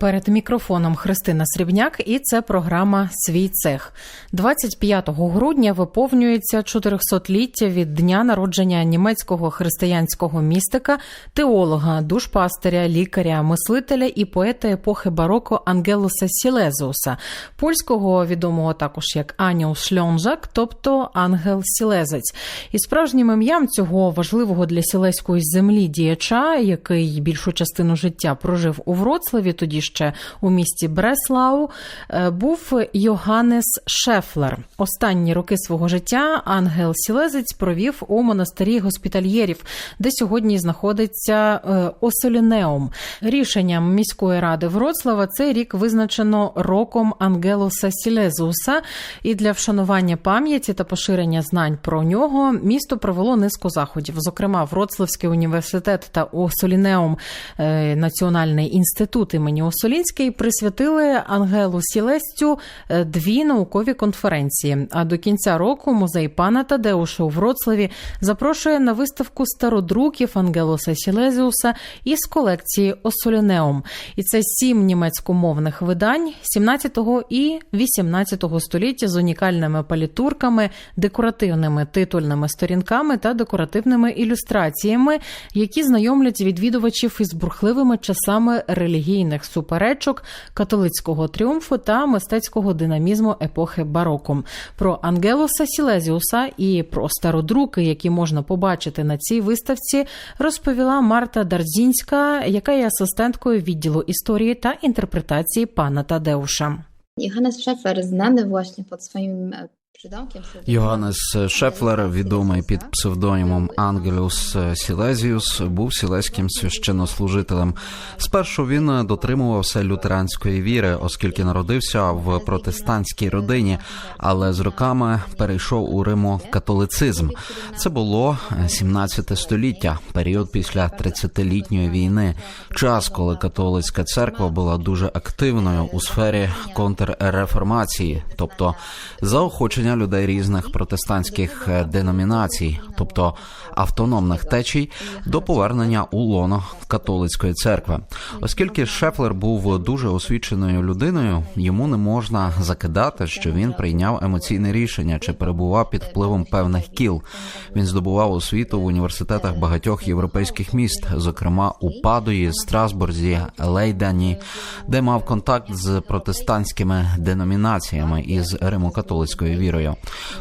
Перед мікрофоном Христина Срібняк, і це програма Свій цех. 25 грудня виповнюється 400-ліття від дня народження німецького християнського містика, теолога, душпастиря, лікаря, мислителя і поета епохи бароко Ангелуса Сілезуса, польського відомого також як Аніус Шльонжак, тобто Ангел Сілезець. І справжнім ім'ям цього важливого для сілеської землі діяча, який більшу частину життя прожив у Вроцлаві, тоді ще у місті Бреслау, е, був Йоганнес Шефлер. Останні роки свого життя Ангел Сілезець провів у монастирі госпітальєрів, де сьогодні знаходиться е, Осолінеум. Рішенням міської ради Вроцлава цей рік визначено роком Ангелуса Сілезуса. І для вшанування пам'яті та поширення знань про нього місто провело низку заходів. Зокрема, Вроцлавський університет та Осолінеум е, Національний інститут імені Осолінський присвятили Ангелу Сілестю е, дві наукові конференції. А до кінця року музей пана Тадеуша у Вроцлаві запрошує на виставку стародруків Ангелуса Сілезіуса із колекції Осолінеум. І це сім німецькомовних видань 17 і 18 століття з унікальними палітурками, декоративними титульними сторінками та декоративними ілюстраціями, які знайомлять відвідувачів із бурхливими часами релігійних суперечок, католицького тріумфу та мистецького динамізму епохи бароко. Про Ангелуса Сілезіуса і про стародруки, які можна побачити на цій виставці, розповіла Марта Дарзінська, яка є асистенткою відділу історії та інтерпретації пана Тадеуша. Johannes Schäfer znany właśnie pod swoim. Йоганнес Шефлер, відомий під псевдонімом Ангелюс Сілезіус, був сілеським священнослужителем. Спершу він дотримувався лютеранської віри, оскільки народився в протестантській родині, але з роками перейшов у Риму католицизм. Це було 17 століття, період після 30-літньої війни, час, коли католицька церква була дуже активною у сфері контрреформації, тобто заохочення людей різних протестантських е, деномінацій, тобто автономних течій, до повернення у лоно католицької церкви. Оскільки Шефлер був дуже освіченою людиною, йому не можна закидати, що він прийняв емоційне рішення чи перебував під впливом певних кіл. Він здобував освіту в університетах багатьох європейських міст, зокрема у Падуї, Страсбурзі, Лейдані, де мав контакт з протестантськими деномінаціями із римокатолицькою вірою.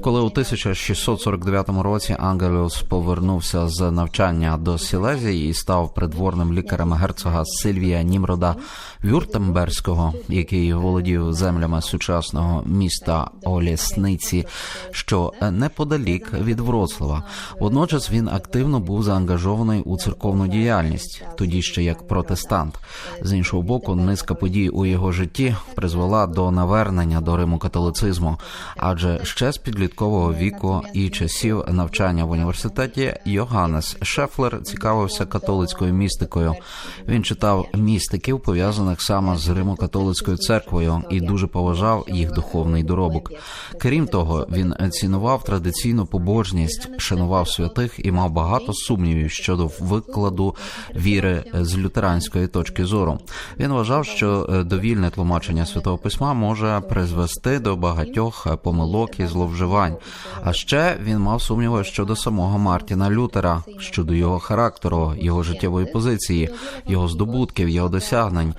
Коли у 1649 році Ангеліус повернувся з навчання до Сілезії і став придворним лікарем герцога Сильвія Німрода Вюртемберського, який володів землями сучасного міста Олісниці, що неподалік від Вроцлава. Водночас він активно був заангажований у церковну діяльність, тоді ще як протестант. З іншого боку, низка подій у його житті призвела до навернення до Риму католицизму, адже ще з підліткового віку і часів навчання в університеті Йоганнес Шефлер цікавився католицькою містикою. Він читав містиків, пов'язаних саме з Римо-католицькою церквою, і дуже поважав їх духовний доробок. Крім того, він цінував традиційну побожність, шанував святих і мав багато сумнівів щодо викладу віри з лютеранської точки зору. Він вважав, що довільне тлумачення святого письма може призвести до багатьох е, помилок зловживань. А ще він мав сумніви щодо самого Мартіна Лютера, щодо його характеру, його життєвої позиції, його здобутків, його досягнень.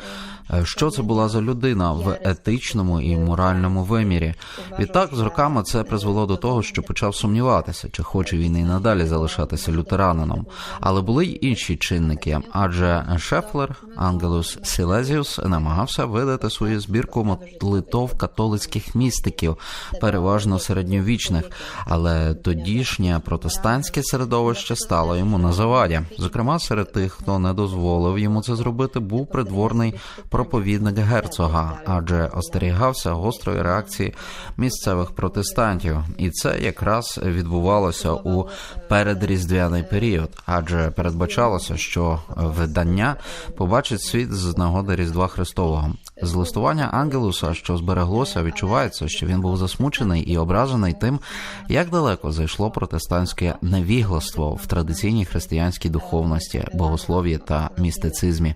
Е, Що це була за людина в етичному і моральному вимірі? Відтак, з роками це призвело до того, що почав сумніватися, чи хоче він і надалі залишатися лютеранином. Але були й інші чинники, адже Шефлер Ангелус Сілезіус намагався видати свою збірку молитов католицьких містиків, переважно середньовічних, але тодішнє протестантське середовище стало йому на заваді. Зокрема, серед тих, хто не дозволив йому це зробити, був придворний проповідник герцога, адже остерігався гострої реакції місцевих протестантів, і це якраз відбувалося у передріздвяний період, адже передбачалося, що видання побачить світ з нагоди Різдва Христового. З листування Ангелуса, що збереглося, відчувається, що він був засмучений і ображений тим, як далеко зайшло протестантське невігластво в традиційній християнській духовності, богослов'ї та містицизмі.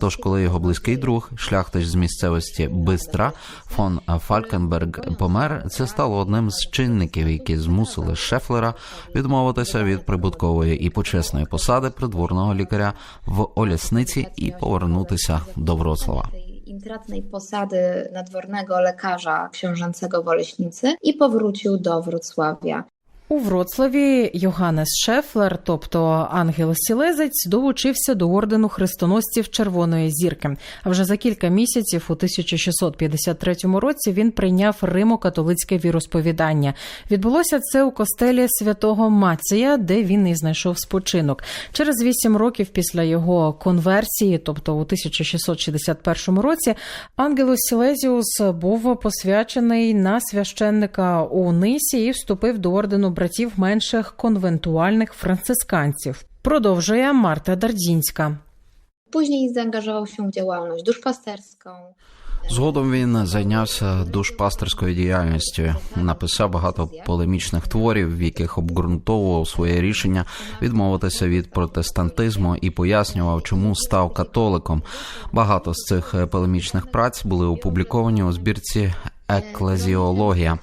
Тож, коли його близький друг, шляхтич з місцевості Бистра фон Фалькенберг помер, це стало одним з чинників, які змусили Шефлера відмовитися від прибуткової і почесної посади придворного лікаря в Олясниці і повернутися до Вроцлава. Intratnej posady nadwornego lekarza książęcego w Oleśnicy i powrócił do Wrocławia. У Вроцлаві Йоганнес Шефлер, тобто Ангел Сілезець, долучився до ордену хрестоносців Червоної зірки. А вже за кілька місяців, у 1653 році, він прийняв римо-католицьке віросповідання. Відбулося це у костелі святого Мація, де він і знайшов спочинок. Через вісім років після його конверсії, тобто у 1661 році, Ангелус Сілезіус був посвячений на священника у Нисі і вступив до ордену братів менших конвентуальних францисканців. Продовжує Марта Дардзінська. Później zaangażował się w działalność duszpasterską. Згодом він зайнявся душпастерською діяльністю, написав багато полемічних творів, в яких обґрунтовував своє рішення відмовитися від протестантизму і пояснював, чому став католиком. Багато з цих полемічних праць були опубліковані у збірці Еклезіологія.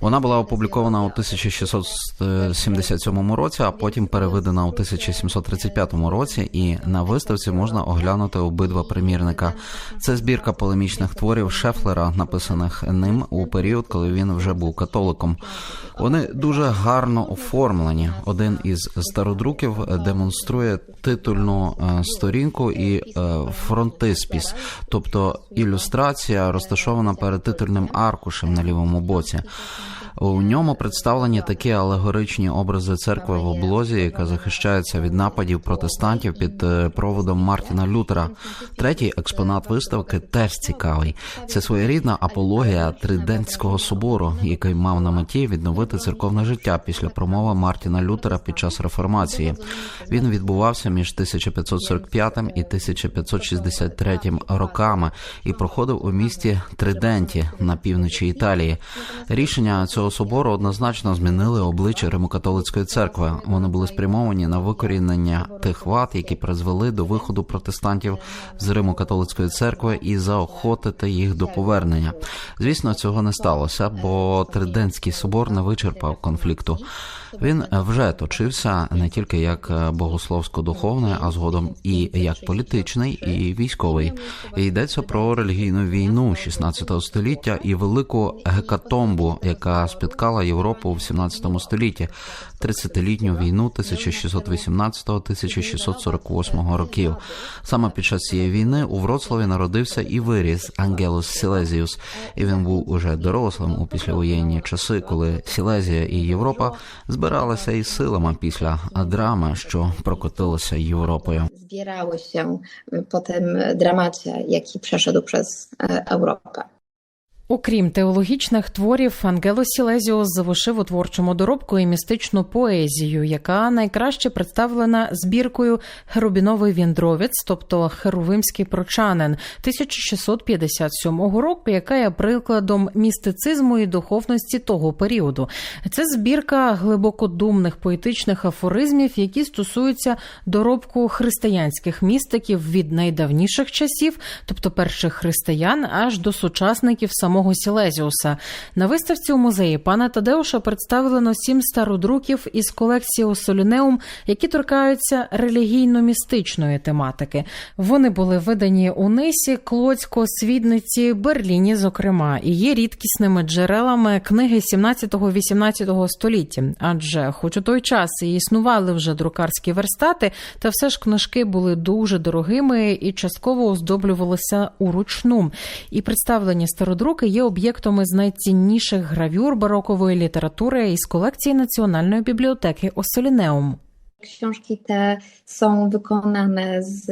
Вона була опублікована у 1677 році, а потім переведена у 1735 році. І на виставці можна оглянути обидва примірника. Це збірка полемічних творів Шефлера, написаних ним у період, коли він вже був католиком. Вони дуже гарно оформлені. Один із стародруків демонструє титульну е, сторінку і е, фронтиспіс, тобто ілюстрація розташована перед титульним аркушем на лівому боці. У ньому представлені такі алегоричні образи церкви в облозі, яка захищається від нападів протестантів під е, проводом Мартіна Лютера. Третій експонат виставки теж цікавий. Це своєрідна апологія Тридентського собору, який мав на меті відновити церковне життя після промови Мартіна Лютера під час реформації. Він відбувався між 1545 і 1563 роками і проходив у місті Триденті на півночі Італії. Рішення цього собору однозначно змінили обличчя Римокатолицької церкви. Вони були спрямовані на викорінення тих вад, які призвели до виходу протестантів з Римокатолицької церкви і заохотити їх до повернення. Звісно, цього не сталося, бо Тридентський собор не вичерпав конфлікту. Він вже точився не тільки як богословсько-духовний, а згодом і як політичний, і військовий. Йдеться про релігійну війну 16 століття і велику гекатомбу, яка спіткала Європу в 17 столітті, 30-літню війну 1618-1648 років. Саме під час цієї війни у Вроцлаві народився і виріс Ангелус Сілезіус, і він був уже дорослим у післявоєнні часи, коли Сілезія і Європа збиралися із силами після драми, що прокотилася Європою. Po tym dramacie, jaki przeszedł przez e, Europę. Окрім теологічних творів, Ангело Сілезіус завершив у творчому доробку і містичну поезію, яка найкраще представлена збіркою Херубіновий віндровець, тобто Херувимський прочанин 1657 року, яка є прикладом містицизму і духовності того періоду. Це збірка глибокодумних поетичних афоризмів, які стосуються доробку християнських містиків від найдавніших часів, тобто перших християн, аж до сучасників самого Сілезіуса. На виставці у музеї пана Тадеуша представлено сім стародруків із колекції Осолюнеум, які торкаються релігійно-містичної тематики. Вони були видані у Нисі, Клоцько, Свідниці, Берліні, зокрема, і є рідкісними джерелами книги 17-18 століття. Адже, хоч у той час і існували вже друкарські верстати, та все ж книжки були дуже дорогими і частково оздоблювалися уручну. І представлені стародруки є об'єктом із найцінніших гравюр барокової літератури із колекції Національної бібліотеки Осолінеум. Książki te są wykonane z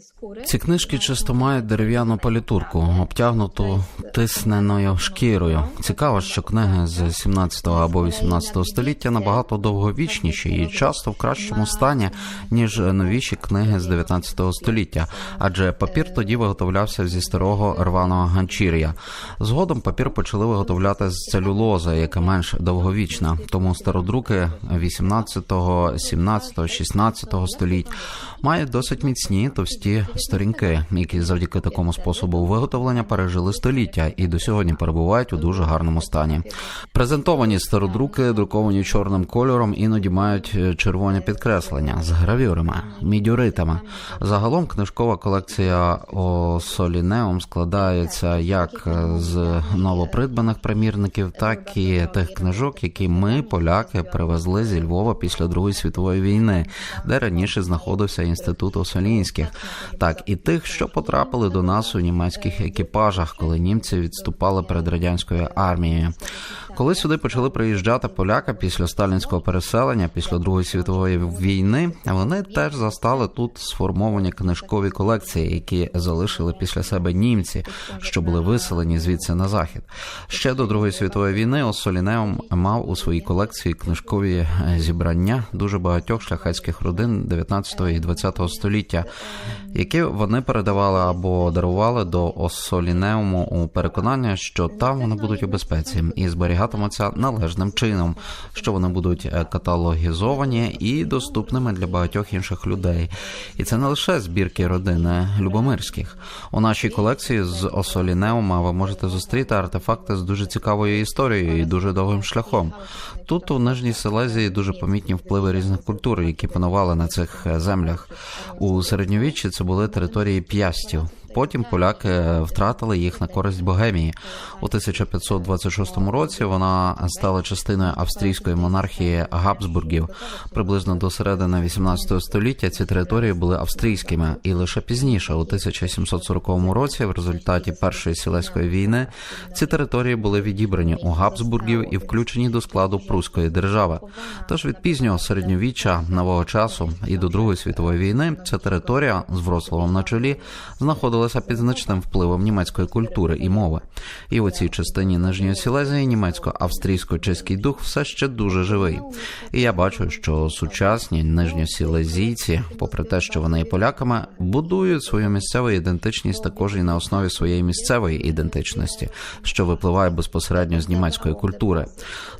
skóry. Ці книжки часто мають дерев'яну палітурку, обтягнуту тисненою шкірою. Цікаво, що книги з 17 або 18 століття набагато довговічніші і часто в кращому стані ніж новіші книги з 19 століття, адже папір тоді виготовлявся зі старого рваного ганчір'я. Згодом папір почали виготовляти з целюлози, яка менш довговічна. Тому стародруки 18, 17, 16 століть мають досить міцні товсті сторінки, які завдяки такому способу виготовлення пережили століття і до сьогодні перебувають у дуже гарному стані. Презентовані стародруки, друковані чорним кольором, іноді мають е, червоні підкреслення з гравюрами, мідюритами. Загалом книжкова колекція Осолінеум складається як з новопридбаних примірників, так і тих книжок, які ми, поляки, привезли зі Львова після Другої світової війни, де раніше знаходився інститут Осолінських, так і тих, що потрапили до нас у німецьких екіпажах, коли німці відступали перед радянською армією. Коли сюди почали приїжджати поляки після сталінського переселення, після Другої світової війни, вони теж застали тут сформовані книжкові колекції, які залишили після себе німці, що були виселені звідси на захід. Ще до Другої світової війни Осолінеум мав у своїй колекції книжкові е, зібрання дуже багатьох шляхетських родин 19 і 20 століття, які вони передавали або дарували до Осолінеуму у переконання, що там вони будуть у безпеці і зберігатимуться належним чином, що вони будуть е, каталогізовані і доступними для багатьох інших людей. І це не лише збірки родини Любомирських. У нашій колекції з Осолінеума ви можете зустріти артефакти з дуже цікавою історією і дуже довгим шляхом. Тут у Нижній Силезії дуже помітні впливи різних культур, які панували на цих е, землях. У середньовіччі це були території п'ястів. Потім поляки втратили їх на користь Богемії. У 1526 році вона стала частиною австрійської монархії Габсбургів. Приблизно до середини 18 століття ці території були австрійськими, і лише пізніше, у 1740 році, в результаті першої сілеської війни, ці території були відібрані у Габсбургів і включені до складу Пруської держави. Тож від пізнього середньовіччя нового часу і до Другої світової війни ця територія з Вроцлавом на чолі знаходилася під значним впливом німецької культури і мови. І у цій частині Нижньої Сілезії німецько-австрійсько-чеський дух все ще дуже живий. І я бачу, що сучасні нижньосілезійці, попри те, що вони є поляками, будують свою місцеву ідентичність також і на основі своєї місцевої ідентичності, що випливає безпосередньо з німецької культури.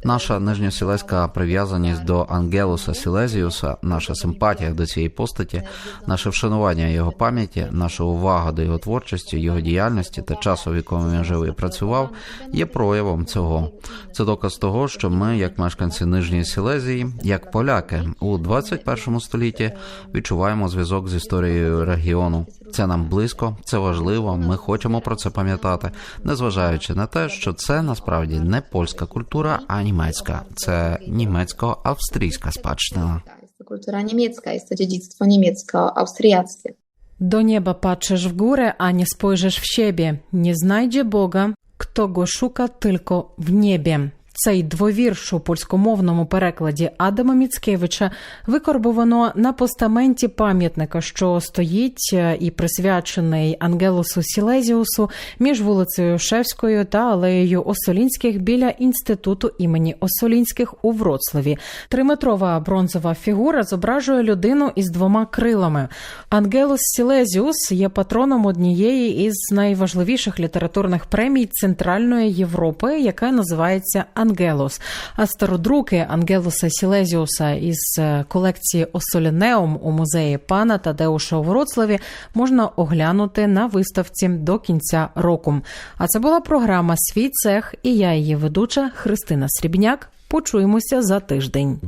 Наша нижньосілезька прив'язаність до Ангелуса Сілезіуса, наша симпатія до цієї постаті, наше вшанування його пам'яті, наша увага до його творчості, його діяльності та часу, в якому він жив і працював, є проявом цього. Це доказ того, що ми, як мешканці Нижньої Сілезії, як поляки у 21 столітті відчуваємо зв'язок з історією регіону. Це нам близько, це важливо. Ми хочемо про це пам'ятати, незважаючи на те, що це насправді не польська культура, а німецька. Це німецько-австрійська спадщина. Jest to kultura niemiecka, jest to Do nieba patrzysz w górę, a nie spojrzysz w siebie. Nie znajdzie Boga, kto go szuka tylko w niebie. Цей двовірш у польськомовному перекладі Адама Міцкевича викорбовано на постаменті пам'ятника, що стоїть е, і присвячений Ангелусу Сілезіусу між вулицею Шевською та алеєю Осолінських біля інституту імені Осолінських у Вроцлаві. Триметрова бронзова фігура зображує людину із двома крилами. Ангелус Сілезіус є патроном однієї із найважливіших літературних премій Центральної Європи, яка називається Ангелос. А стародруки Ангелоса Сілезіуса із е, колекції Осолінеум у музеї пана Тадеуша у Вроцлаві можна оглянути на виставці до кінця року. А це була програма Свій цех і я її ведуча Христина Срібняк. Почуємося за тиждень.